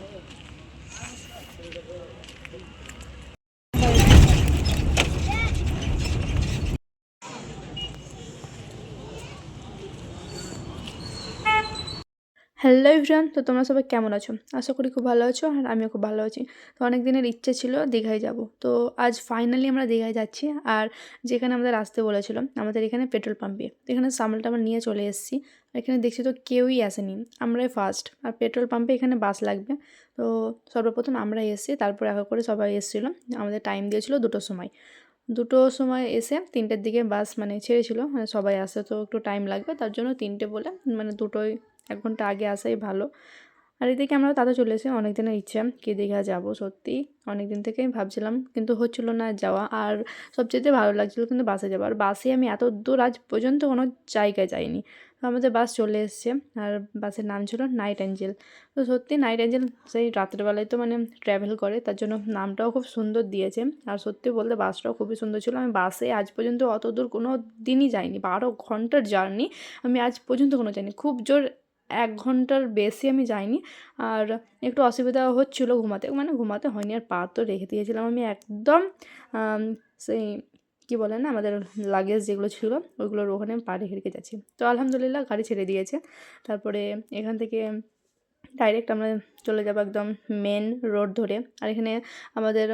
Thank you. Hello everyone, তো তোমরা সবাই কেমন আছো? আশা করি খুব ভালো আছো আর আমিও খুব ভালো আছি। তো অনেক দিনের ইচ্ছে ছিল দীঘায় যাব। তো আজ ফাইনালি আমরা দীঘায় যাচ্ছি আর যেখানে আমাদের আসতে বলেছিল, আমাদের এখানে পেট্রোল পাম্পে তো এখানে সামালটা আমরা নিয়ে চলে এসেছি এখানে দেখছি তো কেউই আসেনি। আমরাই ফার্স্ট আর পেট্রোল পাম্পে এখানে বাস লাগবে। তো সর্বপ্রথম আমরাই এসেছি, তারপর এক এক করে সবাই এসেছিল। আমাদের টাইম দিয়েছিল দুটোর সময়। দুটো সময় এসে তিনটের দিকে বাস মানে ছেড়েছিল মানে সবাই আসে তো একটু টাইম লাগবে। তার জন্য তিনটে বলে মানে দুটোই এক ঘণ্টা আগে আসাই ভালো। আর এদিকে আমরা তাতে চলে এসে অনেক দিনের ইচ্ছা কি দীঘা যাব সত্যি অনেক দিন থেকেই ভাবছিলাম, কিন্তু হচ্ছিল না যাওয়া। আর সবচেয়ে ভালো লাগছিল কিন্তু বাসে যাওয়া। আর বাসে আমি এত দূর আজ পর্যন্ত কোনো জায়গায় যাইনি। তো আমাদের বাস চলে এসছে আর বাসের নাম ছিল নাইট অ্যাঞ্জেল। তো সত্যি নাইট অ্যাঞ্জেল সেই রাত্রেবেলায় তো মানে ট্র্যাভেল করে, তার জন্য নামটাও খুব সুন্দর দিয়েছে। আর সত্যি বলতে বাসটাও খুবই সুন্দর ছিল। আমি বাসে আজ পর্যন্ত অত দূর কোনো দিনই যাইনি, বারো ঘণ্টার জার্নি আমি আজ পর্যন্ত কোনো যাইনি। খুব জোর এক ঘণ্টার বেশি আমি যাইনি। আর একটু অসুবিধা হচ্ছিল ঘুমাতে মানে ঘুমাতে হয়নি। আর পা তো রেখে দিয়েছিলাম আমি একদম সেই কী বলে না, আমাদের লাগেজ যেগুলো ছিল ওইগুলোর ওখানে পা রেখে রেখে যাচ্ছি। তো আলহামদুলিল্লাহ গাড়ি ছেড়ে দিয়েছে। তারপরে এখান থেকে ডাইরেক্ট আমরা চলে যাব একদম মেন রোড ধরে। আর এখানে আমাদের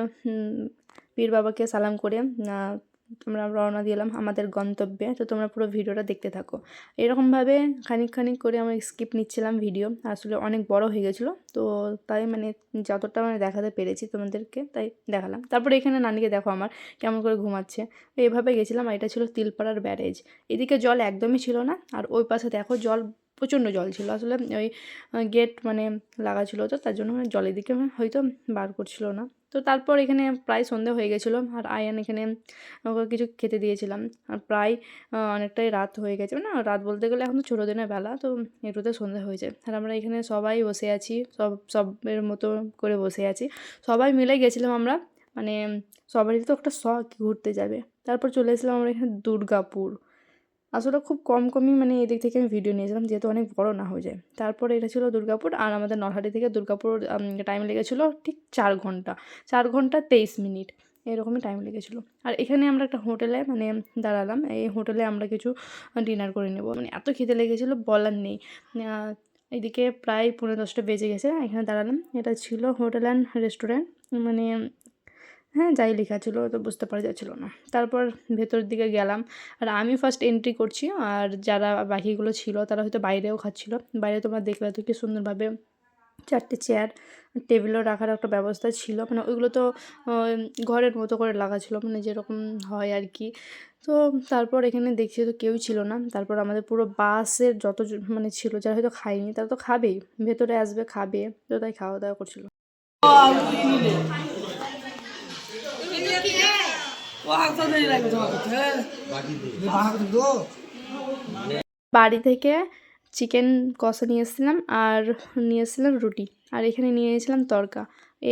পীর বাবাকে সালাম করে আমরা রওনা দিলাম আমাদের গন্তব্যে। তো তোমরা পুরো ভিডিওটা দেখতে থাকো। এরকমভাবে খানিক খানিক করে আমি স্কিপ নিচ্ছিলাম ভিডিও আসলে অনেক বড় হয়ে গেছিল। তো তাই মানে যতটা মানে দেখাতে পেরেছি তোমাদেরকে তাই দেখালাম। তারপরে এখানে নানিকে দেখো আমার কেমন করে ঘুমাচ্ছে। এভাবে গেছিলাম আর এটা ছিল তিলপাড়ার ব্যারেজ। এদিকে জল একদমই ছিল না। আর ওই পাশে দেখো জল প্রচণ্ড জল ছিল। আসলে ওই গেট মানে লাগা ছিল তো, তার জন্য মানে জলের দিকে হয়তো বার করছিল না। তো তারপর এখানে প্রায় সন্ধে হয়ে গেছিল আর আয়ান এখানে কিছু খেতে দিয়েছিলাম। আর প্রায় অনেকটাই রাত হয়ে গেছে। না রাত বলতে গেলে এখন তো ছোটো দিনের বেলা, তো একটুতে সন্ধে হয়েছে আর আমরা এখানে সবাই বসে আছি, সব, সবের মতো করে বসে আছি। সবাই মিলে গেছিলাম আমরা মানে সবারই তো একটা শখ ঘুরতে যাবে। তারপর চলে এসেছিলাম আমরা এখানে দুর্গাপুর। আসলে খুব কম কমই মানে এদিক থেকে আমি ভিডিও নিয়েছিলাম, যেহেতু অনেক বড় না হয়ে যায়। তারপরে এটা ছিল দুর্গাপুর, আর আমাদের নলহাটি থেকে দুর্গাপুর টাইম লেগেছিলো ঠিক চার ঘণ্টা। চার ঘণ্টা তেইশ মিনিট, এরকমই টাইম লেগেছিলো। আর এখানে আমরা একটা হোটেলে মানে দাঁড়ালাম, এই হোটেলে আমরা কিছু ডিনার করে নেব। মানে এত খিদে লেগেছিলো, বলার নেই। এদিকে প্রায় পনেরো দশটা বেজে গেছে, এখানে দাঁড়ালাম। এটা ছিল হোটেল অ্যান্ড রেস্টুরেন্ট মানে হ্যাঁ যাই লেখা ছিল, তো বুঝতে পারা যাচ্ছিল না। তারপর ভেতরের দিকে গেলাম, আর আমি ফার্স্ট এন্ট্রি করছি, আর যারা বাকিগুলো ছিল, তারা হয়তো বাইরেও খাচ্ছিল। বাইরে তোমরা দেখলে তো কি সুন্দরভাবে চারটে চেয়ার টেবিলও রাখার একটা ব্যবস্থা ছিল। মানে ওইগুলো তো ঘরের মতো করে লাগা ছিল মানে যেরকম হয় আর কি। তো তারপর এখানে দেখছি তো কেউ ছিল না। তারপর আমাদের পুরো বাসের যত মানে ছিল, যারা হয়তো খায়নি, তারা তো খাবেই। ভেতরে আসবে, খাবে, তো তাই খাওয়া দাওয়া করছিল বাড়ি থেকে চিকেন কষা নিয়ে এসেছিলাম আর নিয়ে এসেছিলাম রুটি। আর এখানে নিয়ে এসেছিলাম তড়কা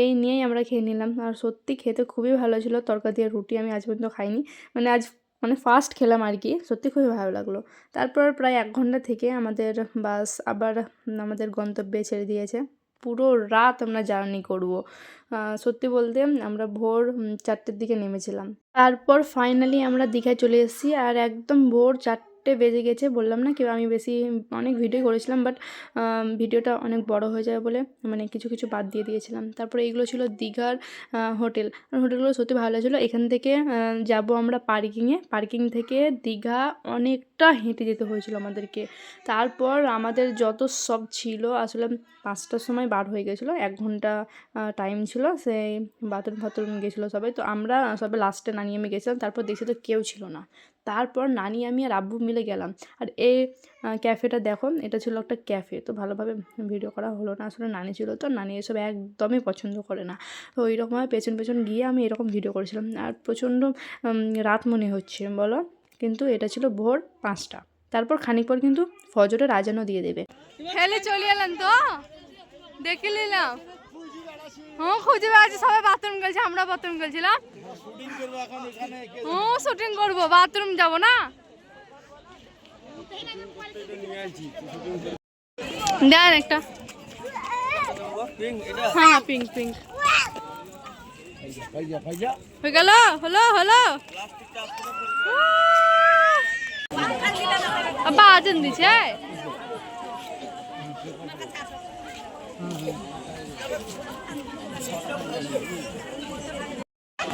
এই নিয়েই আমরা খেয়ে নিলাম। আর সত্যি খেতে খুবই ভালো ছিল। তরকা দিয়ে রুটি আমি আজ পর্যন্ত খাইনি। মানে আজ মানে ফার্স্ট খেলাম আর কি। সত্যি খুবই ভালো লাগল। তারপর প্রায় এক ঘণ্টা থেকে আমাদের বাস আবার আমাদের গন্তব্যে ছেড়ে দিয়েছে। পুরো রাত আমরা জার্নি করব। সত্যি বলতে আমরা ভোর চারটের দিকে নেমেছিলাম। তারপর ফাইনালি আমরা দীঘায় চলে এসেছি আর একদম ভোর চারটে বেজে গেছে, বললাম না কেউ আমি বেশি অনেক ভিডিও করেছিলাম বাট ভিডিওটা অনেক বড় হয়ে যায় বলে মানে কিছু কিছু বাদ দিয়ে দিয়েছিলাম। তারপরে এইগুলো ছিল দীঘার হোটেল। হোটেলগুলো সত্যি ভালো ছিল। এখান থেকে যাব আমরা পার্কিংয়ে পার্কিং থেকে দীঘা অনেকটা হেঁটে যেতে হয়েছিল আমাদেরকে। তারপর আমাদের যত সব ছিল, আসলে পাঁচটার সময় বার হয়ে গেছিল। এক ঘণ্টা টাইম ছিল। সেই বাথরুম ফাথরুম গেছিল সবাই। তো আমরা সবাই লাস্টে নানি আমি গেছিলাম। তারপর দেখছি তো কেউ ছিল না। তারপর নানি, আমি আর আব্বু মিলে গেলাম। আর এই ক্যাফেটা দেখো, এটা ছিল একটা ক্যাফে, তো ভালোভাবে ভিডিও করা হলো না। আসলে নানি ছিল তো, নানি এসব একদমই পছন্দ করে না। তো ওই রকমভাবে পেছন পেছন গিয়ে আমি এরকম ভিডিও করেছিলাম। আর প্রচণ্ড রাত মনে হচ্ছে, বলো? কিন্তু এটা ছিল ভোর পাঁচটা। তারপর খানিক পর কিন্তু ফজরের আজানও দিয়ে দেবে। খেলে চলে এলাম তো? দেখে নিলাম। হ্যাঁ খুঁজে বেড়াচ্ছি, সবাই বাথরুম গেছে আমরা বাথরুম গেছিলাম হ্যাঁ শুটিং করব বাথরুম যাব না? একটা। হ্যাঁ পিঙ্ক পিঙ্ক হয়ে দিছে?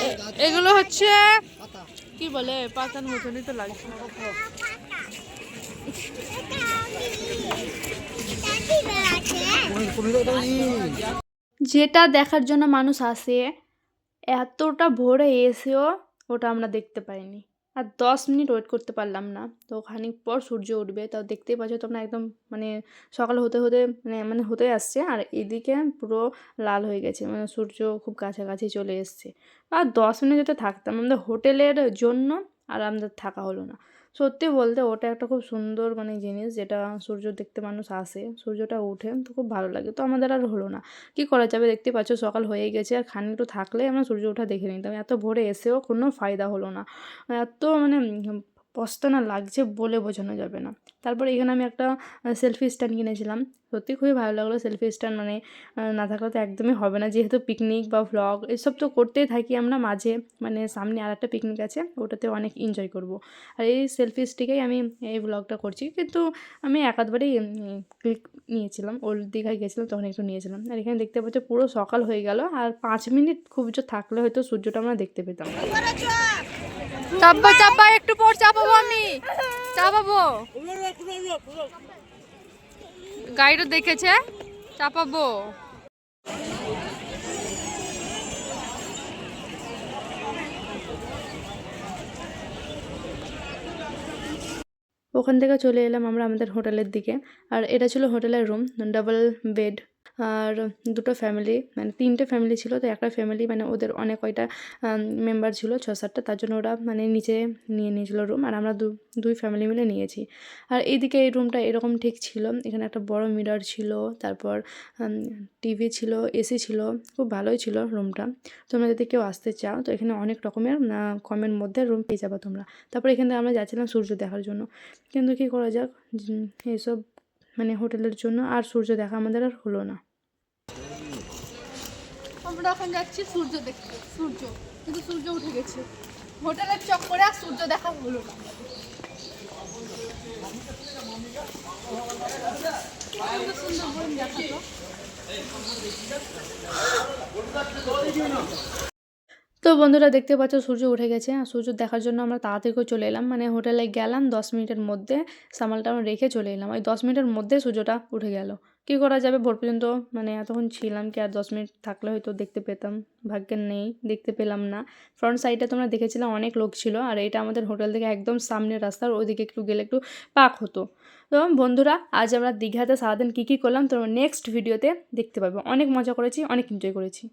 এ- এগুলো হচ্ছে কি বলে পাতার মতনই তো লাগছে। যেটা দেখার জন্য মানুষ আসে এতটা ভোরে এসেও ওটা আমরা দেখতে পাইনি। আর দশ মিনিট ওয়েট করতে পারলাম না। তো খানিক পর সূর্য উঠবে তাও দেখতেই পাচ্ছ তোমরা একদম মানে সকাল হতে হতে মানে মানে হতে আসছে। আর এদিকে পুরো লাল হয়ে গেছে মানে সূর্য খুব কাছাকাছি চলে এসছে। আর দশ মিনিট যেতে থাকতাম, আমাদের হোটেলের জন্য আর আমাদের থাকা হলো না। সত্যি বলতে ওটা একটা খুব সুন্দর মানে জিনিস যেটা সূর্য দেখতে মানুষ আসে, সূর্যটা ওঠে, তো খুব ভালো লাগে। তো আমাদের আর হলো না। কী করা যাবে? দেখতে পাচ্ছ সকাল হয়ে গেছে, আর খানিকটু থাকলে আমরা সূর্য ওঠা দেখে নিতাম এত ভোরে এসেও কোনো ফায়দা হলো না। এত মানে উম পস্তানা লাগছে বলে বোঝানো যাবে না। তারপরে এখানে আমি একটা সেলফি স্ট্যান্ড কিনেছিলাম। সত্যি খুবই ভালো লাগল সেলফি স্ট্যান্ড মানে না থাকলে তো একদমই হবে না। যেহেতু পিকনিক বা ভ্লগ এসব তো করতেই থাকি আমরা মাঝে মানে সামনে আর একটা পিকনিক আছে, ওটাতে অনেক এনজয় করব। আর এই সেলফি স্টিকেই আমি এই ব্লগটা করছি। কিন্তু আমি একাধবারেই ক্লিক নিয়েছিলাম। ওল্ড দীঘায় গেছিলাম, তখন একটু নিয়েছিলাম। আর এখানে দেখতে পাচ্ছ পুরো সকাল হয়ে গেল। আর পাঁচ মিনিট খুব জোর থাকলে হয়তো সূর্যটা আমরা দেখতে পেতাম। চাপবা চাপবা একটু পর চাপাবো আমি। চাপাবো। গাইডও দেখেছে, চাপাবো। ওখান থেকে চলে এলাম আমরা আমাদের হোটেলের দিকে। আর এটা ছিল হোটেলের রুম ডাবল বেড আর দুটো ফ্যামিলি মানে তিনটে ফ্যামিলি ছিল, তো একটা ফ্যামিলি মানে ওদের অনেক কয়টা মেম্বার ছিল ছ সাতটা তার জন্য ওরা মানে নিচে নিয়ে নিয়েছিল রুম আর আমরা দুই ফ্যামিলি মিলে নিয়েছি। আর এইদিকে এই রুমটা এরকম ঠিক ছিল, এখানে একটা বড় মিরর ছিল, তারপর টিভি ছিল এসি ছিল, খুব ভালোই ছিল রুমটা তোমরা যদি কেউ আসতে চাও, তো এখানে অনেক রকমের কমের মধ্যে রুম পেয়ে যাব তোমরা। তারপর এখান আমরা যাচ্ছিলাম সূর্য দেখার জন্য। কিন্তু কী করা যাক এইসব মানে হোটেলের জন্য, আর সূর্য দেখা আমাদের আর হলো না। আমরা এখন যাচ্ছি সূর্য দেখতে, সূর্য। কিন্তু সূর্য উঠে গেছে। হোটেলের চক্করে আর সূর্য দেখা হলো না। সুন্দর দেখা তো। বন্ধুরা দেখতে পাচ্ছ সূর্য উঠে গেছে, আর সূর্য দেখার জন্য আমরা তাড়াতাড়ি করে চলে এলাম। মানে হোটেলে গেলাম, দশ মিনিটের মধ্যে সামালটা আমরা রেখে চলে এলাম। ওই দশ মিনিটের মধ্যে সূর্যটা উঠে গেল। কী করা যাবে? ভোর পর্যন্ত মানে এতক্ষণ ছিলাম কি আর দশ মিনিট থাকলে হয়তো দেখতে পেতাম। ভাগ্যের নেই, দেখতে পেলাম না। ফ্রন্ট সাইডে তোমরা দেখেছিলাম অনেক লোক ছিল, আর এটা আমাদের হোটেল থেকে একদম সামনের রাস্তার ওইদিকে একটু গেলে একটু পাক হতো। তো বন্ধুরা, আজ আমরা দীঘাতে সারাদিন কী কী করলাম, তোমরা নেক্সট ভিডিওতে দেখতে পাবে। অনেক মজা করেছি, অনেক এনজয় করেছি।